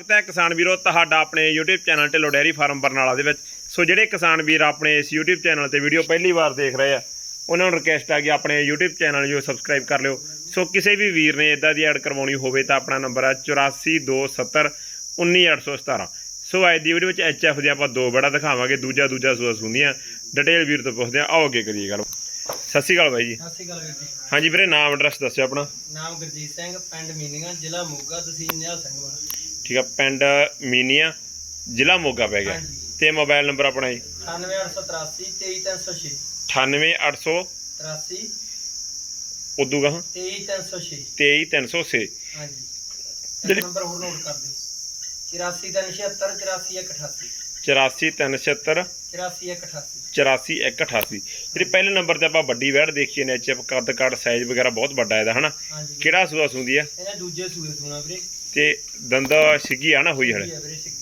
ਸਵਾਗਤ ਹੈ ਕਿਸਾਨ ਵੀਰੋ ਤੁਹਾਡਾ ਆਪਣੇ YouTube channel Dhillon dairy farm Barnala ਦੇ ਵਿੱਚ। ਸੋ ਜਿਹੜੇ ਕਿਸਾਨ ਵੀਰ ਆਪਣੇ ਇਸ YouTube ਚੈਨਲ ਤੇ ਵੀਡੀਓ ਪਹਿਲੀ ਵਾਰ ਦੇਖ ਰਹੇ ਆ ਉਹਨਾਂ ਨੂੰ ਰਿਕਵੈਸਟ ਆ ਕਿ ਆਪਣੇ YouTube ਚੈਨਲ ਨੂੰ ਸਬਸਕ੍ਰਾਈਬ ਕਰ ਲਿਓ। ਸੋ ਕਿਸੇ ਵੀ ਵੀਰ ਨੇ ਇਦਾਂ ਦੀ ਐਡ ਕਰਵਾਉਣੀ ਹੋਵੇ ਤਾਂ ਆਪਣਾ ਨੰਬਰ ਹੈ 8427 19817 ਸੋ ਅੱਜ ਦੀ ਵੀਡੀਓ ਵਿੱਚ ਐਚਐਫ ਦੇ ਆਪਾਂ ਦੋ ਬੜਾ ਦਿਖਾਵਾਂਗੇ ਦੂਜਾ ਦੂਜਾ ਸੂਆ ਸੁਣਦੀਆਂ ਡਿਟੇਲ ਵੀਰ ਤੋਂ ਪੁੱਛਦੇ ਆ ਆਓ ਅੱਗੇ ਕਰੀਏ ਗੱਲ। ਸਤਿ ਸ਼੍ਰੀ ਅਕਾਲ ਬਾਈ ਜੀ। ਸਤਿ ਸ਼੍ਰੀ ਅਕਾਲ ਵੀਰ ਜੀ। ਹਾਂਜੀ ਵੀਰੇ ਨਾਮ ਐਡਰੈਸ ਦੱਸਿਓ ਆਪਣਾ। ਨਾਮ ਗੁਰਜੀਤ ਸਿੰਘ ਪਿੰਡ ਮੀਨੀਆਂ ਜ਼ਿਲ੍ਹਾ ਮੋਗਾ ਤਹਿਸੀਲ ਨਿਹਾਲ ਸਿੰਘ ਵਾਲਾ ਠੀਕ ਆ ਪਿੰਡ ਮੀਨੀਆ ਜ਼ਿਲ੍ਹਾ ਮੋਗਾ ਪੈ ਗਿਆ। ਹਾਂਜੀ। ਤੇ ਮੋਬਾਈਲ ਨੰਬਰ ਆਪਣਾ ਜੀ? 98883 23306 98800 83 ਉਦੋਂ ਗਾਹਾਂ? 23306 23306 ਹਾਂਜੀ। ਜਿਹੜੀ- ਇਹ ਨੰਬਰ ਹੋਰ ਨੋਟ ਕਰ ਦਿਓ। 84376 84188 84376 84188 84188 ਜਿਹੜੀ ਪਹਿਲੇ ਨੰਬਰ ਤੇ ਆਪਾਂ ਵੱਡੀ ਵੈੜ ਦੇਖੀ ਨੇ ਐਚਐਫ ਕੱਦ ਕਾਠ ਸਾਈਜ਼ ਵਗੈਰਾ ਬਹੁਤ ਵੱਡਾ ਇਹਦਾ ਹਨਾ? ਹਾਂਜੀ। ਕਿਹੜਾ ਸੂਆ ਸੁੰਦੀ ਆ? ਇਹਨੇ ਦੂਜੇ ਸੂਏ ਸੁਣਾ ਵੀਰੇ। ਤੇ ਦੰਦ ਸਿੱਗੀ ਆ ਨਾ ਹੋਈ ਵੀਰੇ ਸਿੱਗੀ।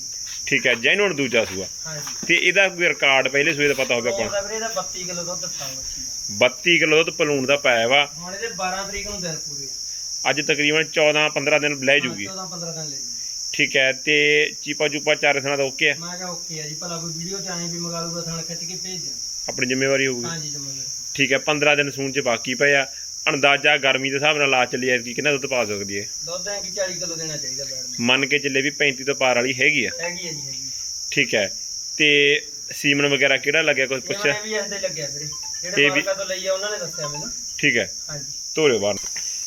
ਠੀਕ ਹੈ ਜੈਨੂਨ ਦੂਜਾ ਸੂਆ। ਹਾਂਜੀ। ਤੇ ਇਹਦਾ ਕੋਈ ਰਿਕਾਰਡ ਪਹਿਲੇ ਸੂਏ ਦਾ ਪਤਾ ਹੋਵੇ ਆਪਾਂ ਉਹਦਾ ਵੀਰੇ ਇਹਦਾ 32 ਕਿਲੋ ਦੁੱਧ ਦਿੱਤਾ ਬੱਚੀ ਦਾ ਨੂੰ 32 ਕਿਲੋ ਦੁੱਧ ਪਲੂਣ ਦਾ ਪਾਇਆ ਵਾ। ਹੁਣ ਇਹਦੇ 12 ਤਰੀਕ ਨੂੰ ਦਿਨ ਪੂਰੇ ਆ। ਅੱਜ ਤਕਰੀਬਨ 14 15 ਦਿਨ ਲੈ ਜੂਗੀ। 14 15 ਦਿਨ ਲੈ ਜੂਗੀ। ਠੀਕ ਹੈ ਤੇ ਚੀਪਾ ਚੂਪਾ ਚਾਰੇ ਥਣਾ ਦਾ ਓਕੇ ਆ? ਮੈਂ ਕਿਹਾ ਓਕੇ ਆ ਜੀ ਭਲਾ ਕੋਈ ਵੀਡੀਓ ਚ ਵੀ ਮੰਗਾ ਲੂਗਾ ਥਾਣ ਖਿੱਚ ਕੇ ਭੇਜ ਦਿਆਂ ਆਪਣੀ ਜ਼ਿੰਮੇਵਾਰੀ ਹੋਊਗੀ। ਹਾਂਜੀ ਜਮਾ ਠੀਕ ਹੈ 15 ਦਿਨ ਸੂਣ ਚ ਬਾਕੀ ਪਏ ਆ। ਅੰਦਾਜ਼ਾ ਗਰਮੀ ਦੇ ਹਿਸਾਬ ਨਾਲ ਲਾ ਚੱਲੀ ਐ ਕਿ ਕਿੰਨਾ ਦੁੱਧ ਪਾ ਸਕਦੀ ਹੈ ਦੁੱਧ ਐ ਕਿ 40 ਕਿਲੋ ਦੇਣਾ ਚਾਹੀਦਾ ਬੈਡ ਨੂੰ। ਮੰਨ ਕੇ ਚੱਲੇ ਵੀ 35 ਤੋਂ ਪਾਰ ਵਾਲੀ ਹੈਗੀ ਆ। ਹੈਗੀ ਹੈ ਜੀ ਹੈਗੀ ਠੀਕ ਹੈ। ਤੇ ਸੀਮਨ ਵਗੈਰਾ ਕਿਹੜਾ ਲੱਗਿਆ ਕੁਝ ਪੁੱਛਿਆ? ਨੇ ਵੀ ਇਸ ਦੇ ਲੱਗਿਆ ਵੀਰੇ। ਇਹ ਜਿਹੜੇ ਵੀ- ਮਾਲਕਾਂ ਤੋਂ ਲਈ ਆ ਉਹਨਾਂ ਨੇ ਦੱਸਿਆ ਮੈਨੂੰ। ਠੀਕ ਹੈ। ਹਾਂਜੀ। ਧੋਰੇ ਬਾਹਰ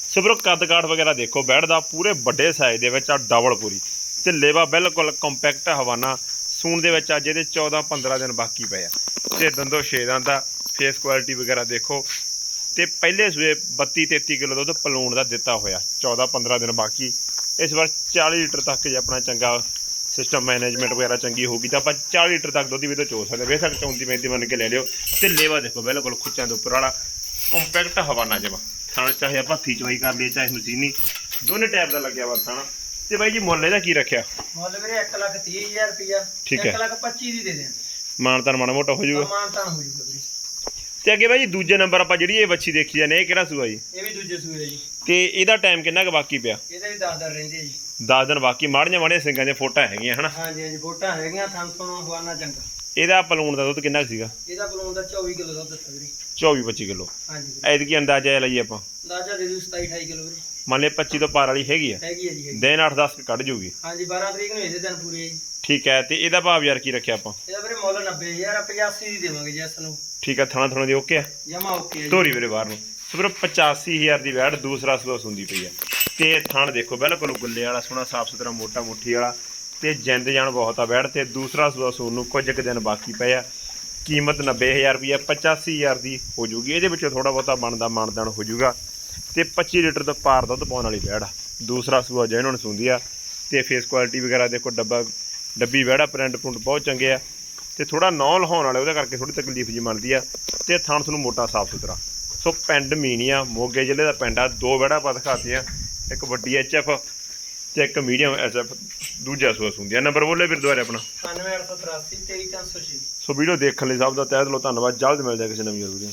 ਸੋ ਬਰੋ ਕੱਦ ਕਾਠ ਵਗੈਰਾ ਦੇਖੋ ਬੈਠ ਦਾ ਪੂਰੇ ਵੱਡੇ ਸਾਈਜ਼ ਦੇ ਵਿੱਚ ਆ ਡਬਲ ਪੂਰੀ। ਤੇ ਲੇਵਾ ਬਿਲਕੁਲ ਕੰਪੈਕਟ ਹਵਾਨਾ। ਸੂਣ ਦੇ ਵਿੱਚ ਅੱਜ ਇਹਦੇ 14 15 ਦਿਨ ਬਾਕੀ ਪਏ ਆ। ਤੇ ਦੰਦੋ ਛੇ ਦੰਦ ਦਾ ਫੇਸ ਕੁਆਲਿਟੀ ਵਗੈਰਾ ਦੇਖੋ। ਤੇ ਪਹਿਲੇ ਸੂਏ 32 33 ਕਿਲੋ ਦੁੱਧ ਪਲੂਣ ਦਾ ਦਿੱਤਾ ਹੋਇਆ 14 15 ਦਿਨ ਬਾਕੀ। ਇਸ ਵਾਰ 40 ਲੀਟਰ ਤੱਕ ਜੇ ਆਪਣਾ ਚੰਗਾ ਸਿਸਟਮ ਮੈਨੇਜਮੈਂਟ ਵਗੈਰਾ ਚੰਗੀ ਹੋਊਗੀ ਤਾਂ ਆਪਾਂ 40 ਲੀਟਰ ਤੱਕ ਦੁੱਧ ਵੀ ਤੋਂ ਚੋ ਸਕਦੇ ਬੇਸ਼ੱਕ 34 35 ਮੰਨ ਕੇ ਲੈ ਲਿਓ। ਤੇ ਲੇਵਾ ਦੇਖੋ ਬਿਲਕੁਲ ਖੁੱਚਾਂ ਦੇ ਉੱਪਰ ਵਾਲਾ ਕੰਪੈਕਟ ਹਵਾਨਾ ਜਮਾ। ਥਣ ਚਾਹੇ ਆਪਾਂ ਹੱਥੀ ਚਵਾਈ ਕਰ ਲਈਏ ਚਾਹੇ ਮਸ਼ੀਨੀ ਦੋਨੇ ਟਾਈਪ ਦਾ ਲੱਗਿਆ ਵਾ ਥਣ ਤੇ ਬਾਈ ਜੀ ਮੁੱਲ ਇਹਦਾ ਕੀ ਰੱਖਿਆ? ਮੁੱਲ ਵੀਰੇ 1 ਲੱਖ 30 ਹਜ਼ਾਰ ਰੁਪਿਆ ਠੀਕ ਹੈ। 1 ਲੱਖ 25 ਦੀ ਦੇ ਦੇਣ। ਮਾਨਤਾਨ ਮਾੜਾ ਮੋਟਾ ਹੋ ਜਾਊਗਾ। ਮਾਨ ਤਾਨ ਹੋ ਜੂਗਾ ਵੀਰੇ। ਤੇ ਅੱਗੇ ਬਾਈ ਜੀ ਦੂਜੇ ਨੰਬਰ ਆਪਾਂ ਜਿਹੜੀ ਇਹ ਵੱਛੀ ਦੇਖੀ ਜਾਂਦੇ ਇਹ ਕਿਹੜਾ ਸੂਆ ਜੀ? ਇਹ ਵੀ ਦੂਜੇ ਸੂਏ ਜੀ। ਤੇ ਇਹਦਾ ਟਾਈਮ ਕਿੰਨਾ ਕੁ ਬਾਕੀ ਪਿਆ? ਇਹਦੇ ਵੀ 10 ਦਿਨ ਰਹਿੰਦੇ ਜੀ। 10 ਦਿਨ ਬਾਕੀ ਮਾੜੀਆਂ ਮਾੜੀਆਂ ਸਿੰਘਾਂ ਦੀਆਂ ਫੋਟੋਆਂ ਹੈਗੀਆਂ ਹਨਾ? ਹਾਂਜੀ ਹਾਂਜੀ ਵੋਟਾਂ ਹੈਗੀਆਂ ਥਣ ਤੋਂ ਹਵਾਨਾ ਚੰਗਾ। ਇਹਦਾ ਪਲੂਣ ਦਾ ਦੁੱਧ ਕਿੰਨਾ ਕੁ ਸੀਗਾ? ਇਹਦਾ ਬਲੂਨ ਦਾ 24 ਕਿਲੋ ਦੁੱਧ ਦਿੱਤਾ ਵੀਰੇ। 24 25 ਕਿਲੋ। ਹਾਂਜੀ ਵੀਰੇ। ਐਤਕੀ ਅੰਦਾਜ਼ਾ ਇਹ ਲਈਏ ਆਪਾਂ। ਅੰਦਾਜ਼ਾ ਦੇ ਦੂ 27 28 ਕਿਲੋ ਵੀਰੇ। ਮੰਨ ਲਏ 25 ਤੋਂ ਪਾਰ ਵਾਲੀ ਹੈਗੀ ਆ। ਹੈਗੀ ਹੈ ਜੀ ਹੈਗੀ ਦਿਨ 8-10 ਕੱਢ ਜੂਗੀ। ਹਾਂਜੀ 12 ਤਰੀਕ ਨੂੰ ਇਹਦੇ ਦਿਨ ਪੂਰੇ ਆ ਜੀ। ਠੀਕ ਹੈ ਤੇ ਇਹਦਾ ਭਾਵ ਯਾਰ ਕੀ ਰੱਖਿਆ ਆਪਾਂ? ਇਹਦਾ ਵੀਰੇ ਮੁੱਲ 90000 85 ਦੀ ਦੇਵਾਂਗੇ ਜੀ ਇਸ ਨੂੰ। ਠੀਕ ਹੈ ਥਣਾ ਥਣਾ ਦੀ ਓਕੇ ਆ? ਜਮਾ ਓਕੇ ਆ ਜੀ। ਧੋਰੀ ਵੀਰੇ ਬਾਹਰ ਨੂੰ। ਸੋ ਵੀਰੋ 85000 ਦੀ ਵੈੜ ਦੂਸਰਾ ਸੂਆ ਸੁੰਦੀ ਪਈ ਆ। ਤੇ ਥਣ ਦੇਖੋ ਬਿਲਕੁਲ ਗੁੱਲੇ ਵਾਲਾ ਸੋਹਣਾ ਸਾਫ਼ ਸੁਥਰਾ ਮੋਟਾ ਮੁੱਠੀ ਵਾਲਾ। ਤੇ ਜਿੰਦ ਜਾਨ ਬਹੁਤ ਆ ਬੈੜ ਤੇ ਦੂਸਰਾ ਸੂਆ ਸੂਣ ਨੂੰ ਕੁਝ ਕੁ ਦਿਨ ਬਾਕੀ ਪਏ ਆ। ਕੀਮਤ 90000 ਰੁਪਏ 85000 ਦੀ ਹੋ ਜੂਗੀ। ਇਹਦੇ ਵਿੱਚੋਂ ਥੋੜਾ ਬਹੁਤਾ ਬਣਦਾ ਮਾਨਦਾਨ ਹੋ ਜੂਗਾ। ਤੇ 25 ਲੀਟਰ ਤੋਂ ਪਾਰ ਦੁੱਧ ਪਾਉਣ ਵਾਲੀ ਬੈੜ ਆ। ਦੂਸਰਾ ਸੂਆ ਜਿਹਨਾਂ ਹੁਣ ਸੁੰਦੀ ਆ। ਤੇ ਫੇਸ ਕੁਆਲਿਟੀ ਵਗੈਰਾ ਦੇਖੋ, ਡੱਬਾ ਡੱਬੀ ਵੈੜਾ ਪ੍ਰਿੰਟ ਪ੍ਰਿੰਟ ਬਹੁਤ ਚੰਗੇ ਆ। ਤੇ ਥੋੜਾ ਨੌ ਲਹਾਉਣ ਵਾਲੇ, ਉਹਦੇ ਕਰਕੇ ਥੋੜੀ ਤਕਲੀਫ ਜੀ ਮੰਨਦੀ ਆ। ਤੇ ਥਣ ਤੁਹਾਨੂੰ ਮੋਟਾ ਸਾਫ਼ ਸੁਥਰਾ। ਸੋ ਪਿੰਡ ਮੀਨੀਆ, ਮੋਗੇ ਜ਼ਿਲ੍ਹੇ ਦਾ ਪਿੰਡ ਆ। ਦੋ ਵੜਾ ਪਾ ਦਿਖਾਤੀਆਂ ਇੱਕ ਵੱਡੀ ਐਚਐਫ ਤੇ ਇੱਕ ਮੀਡੀਅਮ ਐਚਐਫ ਦੂਜਾ ਸੂਆ ਸੁੰਦੀ ਆ। ਨੰਬਰ ਬੋਲੇ ਵੀਰ ਦੁਆਰੇ ਆਪਣਾ। 9883 23306 ਸੋ ਵੀਡੀਓ ਦੇਖਣ ਲਈ ਸਭ ਦਾ ਤਹਿ ਦਿਲੋਂ ਧੰਨਵਾਦ। ਜਲਦ ਮਿਲਦੇ ਹਾਂ ਕਿਸੇ ਨਵੀਂ ਵੀਡੀਓ